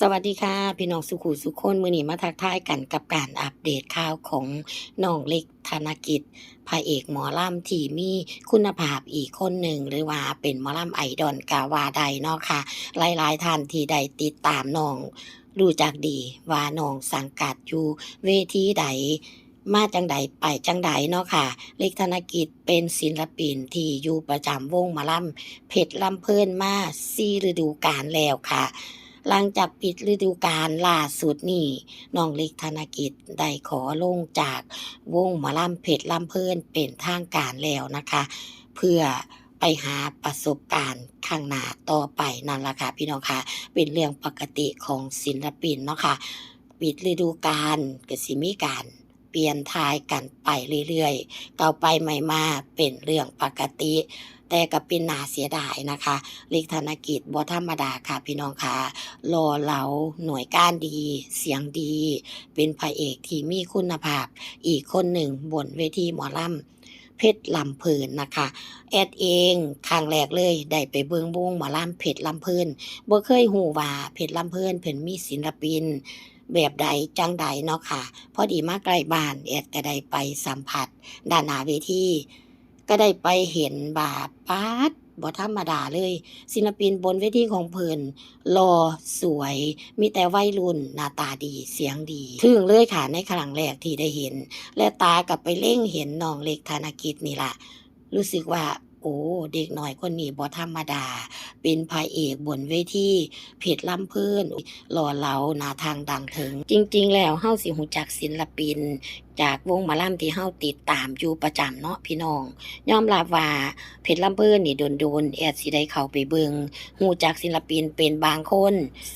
สวัสดีค่ะ พี่น้องสุขุสุขคนมือหนีมาทักทายกันกับการอัปเดตข่าวของน้องเล็กธนกิจพระเอกหมอลำที่มีคุณภาพอีกคนหนึ่ง หรือว่าเป็นหมอลำไอดอลกาวาใดเนาะค่ะ หลายๆท่านที่ได้ติดตามน้องรู้จักดีว่าน้องสังกัดอยู่เวทีใดมาจังใดไปจังใดเนาะค่ะ เล็กธนกิจเป็นศิลปินที่อยู่ประจำวงหมอลำเพชรลำเพลินมาซีฤดูกาลแล้วค่ะ หลังจากปิดฤดูกาลล่าสุดนี่น้องเล็กธนกิจได้ขอลงจากวงหมอลำเพชรลำเพลินเป็นทางการแล้วนะคะ เพื่อไปหาประสบการณ์ข้างหน้าต่อไปนั่นละค่ะพี่น้องค่ะเป็นเรื่องปกติของศิลปินเนาะค่ะปิดฤดูกาลก็สิมีการ เปลี่ยนทายกันไปเรื่อยๆ เก่าไปใหม่มาเป็นเรื่องปกติ แต่ก็เป็นนาเสียดายนะคะล็กธนกิจบ่ธรรมดาค่ะพี่น้องค่ะรอเหลาหน่วยก้านดี เสียงดี เป็นพระเอกที่มีคุณภาพ อีกคนหนึ่งบนเวทีหมอลำเพชรลำพลินนะคะ แอดเองครั้งแรกเลยได้ไปเบิ่งวงหมอลำเพชรลำพลินบ่เคยหูว่าเพชรลำพลินเพิ่นมีศิลปิน แบบใดจังใดเนาะค่ะ พอดีมาใกล้บ้านแอดก็ได้ไปสัมผัสด้านหน้าเวทีก็ได้ไปเห็นบาปาดบ่ธรรมดาเลย ศิลปินบนเวทีของเพิ่นหล่อสวย มีแต่วัยรุ่นหน้าตาดีเสียงดีถึงเลยค่ะในครั้งแรกที่ได้เห็น และตากลับไปเล่งเห็นน้องเล็กธนกิจนี่ล่ะ รู้สึกว่า โอ้ เด็กน้อยคนนี้บ่ธรรมดา เป็นพระเอกบนเวทีเพชรลำเพิ่อนหล่อเหลาหนาทางดังถึง จริง ๆ แล้วเฮาสิหูจักศิลปิน จากวงมอลำที่เฮาติดตามอยู่ประจำเนาะพี่น้องยอมรับว่าเพชรลำเพิ่นนี่โดนๆแอดสิได้เข้าไปเบิงหูจักศิลปินเป็นบางคน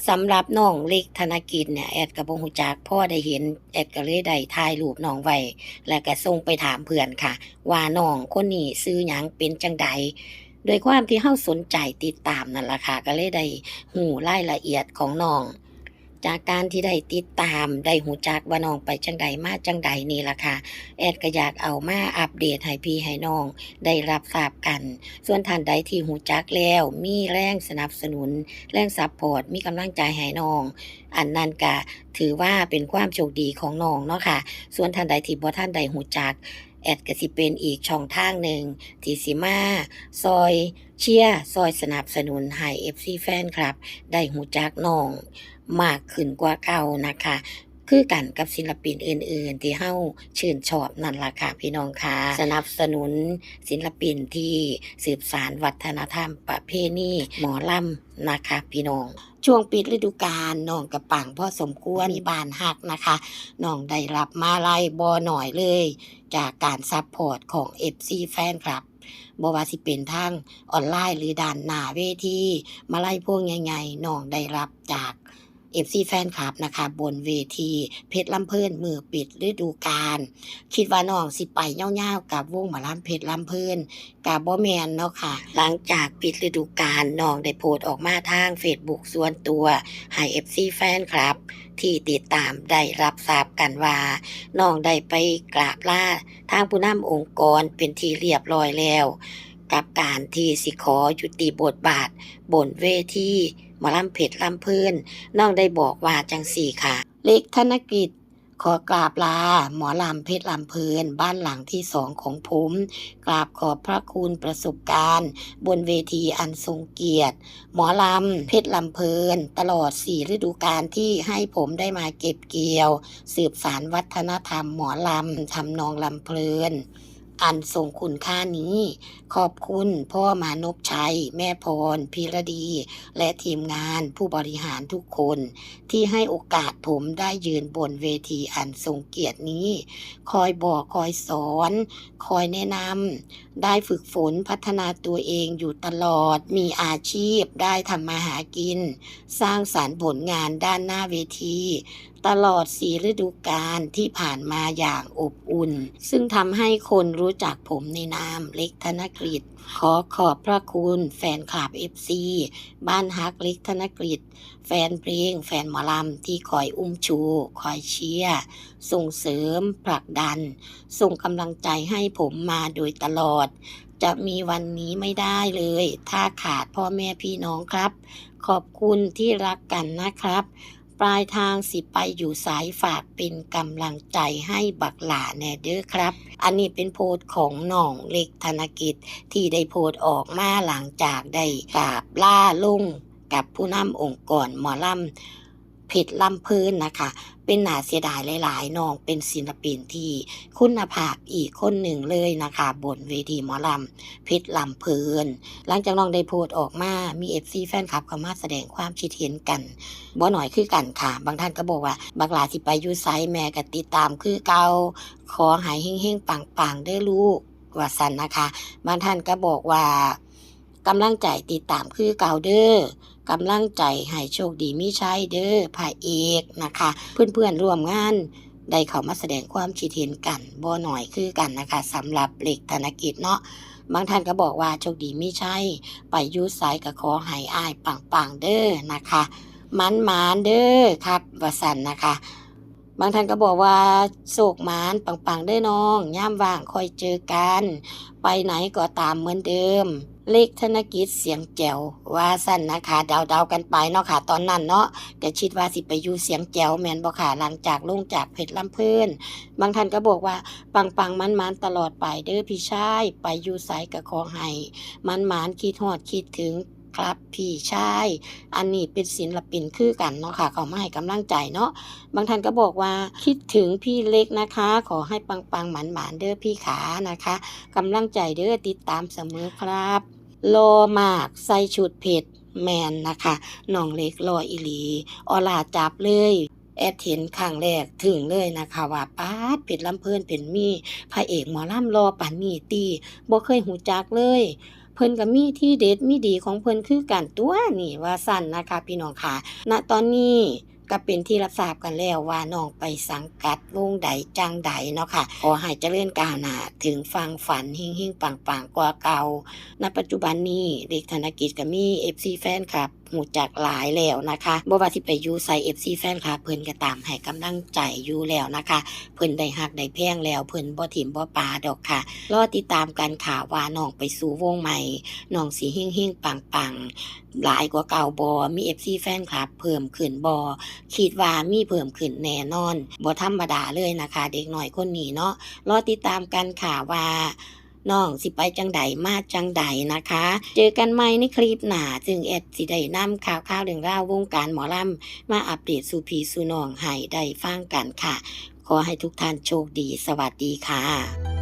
สำหรับน้องเล็กธนกิจเนี่ยแอดก็บ่ฮู้จักพ่อได้เห็นแอดก็เลยได้ถ่ายรูปน้องไว้แล้วก็ส่งไปถามเพื่อนค่ะ ว่าน้องคนนี้ซื้อหยังเป็นจังใด โดยความที่เฮาสนใจติดตามนั่นล่ะค่ะก็เลยได้หูรายละเอียดของน้อง จากการที่ได้ติดตามได้หูจักว่าน้องไปจังใดมาจังใดนี่ล่ะค่ะแอดก็อยากเอามาอัปเดตให้พี่ให้น้อง ได้รับทราบกัน ส่วนท่านใดที่หูจักแล้ว มีแรงสนับสนุน แรงซัพพอร์ตมีกำลังใจให้น้องอันนั้นก็ถือว่าเป็นความโชคดีของน้องเนาะค่ะ ส่วนท่านใดที่บ่ท่านใดหูจัก แอดก็สิเป็นอีกช่องทางหนึ่งที่สิมาซอยเชียร์ซอยสนับสนุนให้ FC แฟนครับ ได้หูจักน้องมากขึ้นกว่าเก่านะคะ คือกันกับศิลปินอื่น ๆ ที่เฮาชื่นชอบนั่นล่ะค่ะพี่น้องค่ะสนับสนุนศิลปินที่สืบสารวัฒนธรรมประเพณีหมอลำนะคะ พี่น้อง ช่วงปิดฤดูกาลน้องกระปังพ่อสมควรมีบานหักนะคะน้องได้รับมาไล่บอหน่อยเลย จากการซัพพอร์ตของ FC แฟนครับบว่าสิเป็นทางออนไลน์หรือด้านหน้าเวทีมาไล่พวกใหญ่ๆน้องได้รับจาก FC แฟนคลับนะคะ บนเวทีเพชรลำเพลินมือปิดฤดูกาลคิดว่าน้องสิไปเง่าวๆกับวงหมอลำเพชรลำเพลินกับบ่แมนเนาะค่ะ หลังจากปิดฤดูกาลน้องได้โพสต์ออกมาทาง Facebook ส่วนตัวให้ FC แฟนคลับ ที่ติดตามได้รับทราบกันว่าน้องได้ไปกราบลาทางผู้นำองค์กรเป็นที่เรียบร้อยแล้ว กับการที่สิขอยุติบทบาทบนเวที หมอลำเพชรลำเพื่นน้องได้บอกว่าจังสี่ค่ะ เล็กธนกิจขอกราบลา หมอลำเพชรลำเพลิน บ้านหลังที่สองของผม กราบขอบพระคุณประสบการณ์ บนเวทีอันทรงเกียรติ หมอลำเพชรลำเพลิน ตลอดสี่ฤดูกาลที่ให้ผมได้มาเก็บเกี่ยว สืบสารวัฒนธรรมหมอลำทำนองลำเพลิน อันทรงคุณค่านี้ ขอบคุณพ่อมานพชัย แม่พรพีรดี และทีมงานผู้บริหารทุกคน ที่ให้โอกาสผมได้ยืนบนเวทีอันทรงเกียรตินี้ คอยบอกคอยสอน คอยแนะนำได้ฝึกฝนพัฒนาตัวเองอยู่ตลอด มีอาชีพได้ทำมาหากิน สร้างสารรค์ผลงานด้านหน้าเวทีตลอดสีฤดูกาลที่ผ่านมาอย่างอบอุ่น ซึ่งทำให้คนรู้จักผมในนามเล็กธนกฤษขอขอบพระคุณแฟนคลับเอฟซีบ้านฮักเล็กธนกฤษแฟนเพลง แฟนหมอลำที่คอยอุ้มชู คอยเชียร์ส่งเสริมผลักดัน ส่งกำลังใจให้ผมมาโดยตลอด จะมีวันนี้ไม่ได้เลย ถ้าขาดพ่อแม่พี่น้องครับ ขอบคุณที่รักกันนะครับ ปลายทางสิไปอยู่สายฝากเป็นกำลังใจให้บักหลาแน่เด้อครับ อันนี้เป็นโพสต์ของน้องเล็กธนกิจที่ได้โพสต์ออกมาหลังจากได้กราบล่าลุงกับผู้นำองค์กรหมอลำ เพชรลำพื้นนะคะ เป็นหนาเสียดายหลายๆน้องเป็นศิลปินที่คุณภาพอีกคนหนึ่งเลยนะคะ บนเวทีหมอลำเพชรลำเพลิน หลังจากน้องได้โพสต์ออกมา มีเอฟซีแฟนคลับเข้ามาแสดงความคิดเห็นกันบ่หน่อยคือกันค่ะ บางท่านก็บอกว่า บักหลาสิไปยูไซแม่ก็ติดตามคือเกาขอหายเฮงๆปังๆเด้ลูกว่าสันนะคะ บางท่านก็บอกว่า กำลังใจติดตามคือเก่าเด้อกำลังใจให้โชคดีมีชัยเด้อพระเอกนะคะ เพื่อนๆร่วมงานได้เข้ามาแสดงความคิดเห็นกันบ่หน่อยคือกันนะคะสำหรับเหล็กธนกิจเนาะบางท่านก็บอกว่าโชคดีมีชัยไปยูไซก็ขอให้อายปังๆเด้อนะคะมันมานเด้อครับวสันนะคะ บางท่านก็บอกว่าโศกหมานปังๆเด้อน้องย่ามว่างคอยเจอกัน ไปไหนก็ตามเหมือนเดิม เลขธนกิจเสียงแจ๋วว่าสั้นนะคะเดาๆกันไปเนาะค่ะตอนนั้นเนาะก็คิดว่าสิไปอยู่เสียงแจ๋วแมนบ่ค่ะหลังจากลงจากเพชรลำเพิ่นบางท่านก็บอกว่าปังปังมันมันๆตลอดไปเด้อพี่ชายไปอยู่ไสก็ขอให้มันมันๆคิดฮอดคิดถึงครับพี่ชาย อันนี้เป็นศิลปินคือกันเนาะค่ะเขามาให้กำลังใจเนาะบางท่านก็บอกว่าคิดถึงพี่เล็กนะคะ ขอให้ปังปังหมันหมานๆเด้อพี่ขานะคะกำลังใจเด้อติดตามเสมอครับ โลมากใส่ชุดเผ็ดแมนนะคะน้องเล็กรออีหลีออลาจับเลยแอดเห็นครั้งแรกถึงเลยนะคะว่าป้าดเป็ดลำเพลินเป็นมีพระเอกหมอลำรอปานนีตีบ่เคยหูจักเลย เพิ่นก็มีที่เด็ดมีดีของเพิ่นคือกันตัวนี่ว่าสั้นนะคะพี่น้องค่ะณตอนนี้ ก็เป็นที่รับทราบกันแล้วว่าน้องไปสังกัดวงใดจังใดเนาะค่ะขอให้เจริญก้าวหน้าถึงฟังฝันหิ่งหิ่งปังปังกว่าเก่าณปัจจุบันนี้เด็กธนกิจก็มี FC แฟนคลับหูจักหลายแล้วนะคะบ่ว่าสิไปอยู่ใส่ FC แฟนคลับเพิ่นก็ตามให้กำลังใจอยู่แล้วนะคะ เพิ่นได้ฮักได้แพงแล้วเพิ่นบ่ถิ่มบ่ปาดอกค่ะ รอติดตามกันค่ะว่าน้องไปสู่วงใหม่น้องสิหิ่งหิ่งปังปังหลายกว่าเก่าบ่มี FC แฟนคลับ เพิ่มขึ้นบ่คิดว่ามีเพิ่มขึ้นแน่นอนบ่ธรรมดาเลยนะคะ เด็กหน่อยคนนี้เนาะรอติดตามกันค่ะว่าน้องสิไปจังใดมาจังใดนะคะ เจอกันใหม่ในคลิปหน้าจึงแอดสิได้นำข่าวข่าวเรื่องราววงการหมอลำมาอัปเดตสู่พีสู่น้องให้ได้ฟังกันค่ะ ขอให้ทุกท่านโชคดี สวัสดีค่ะ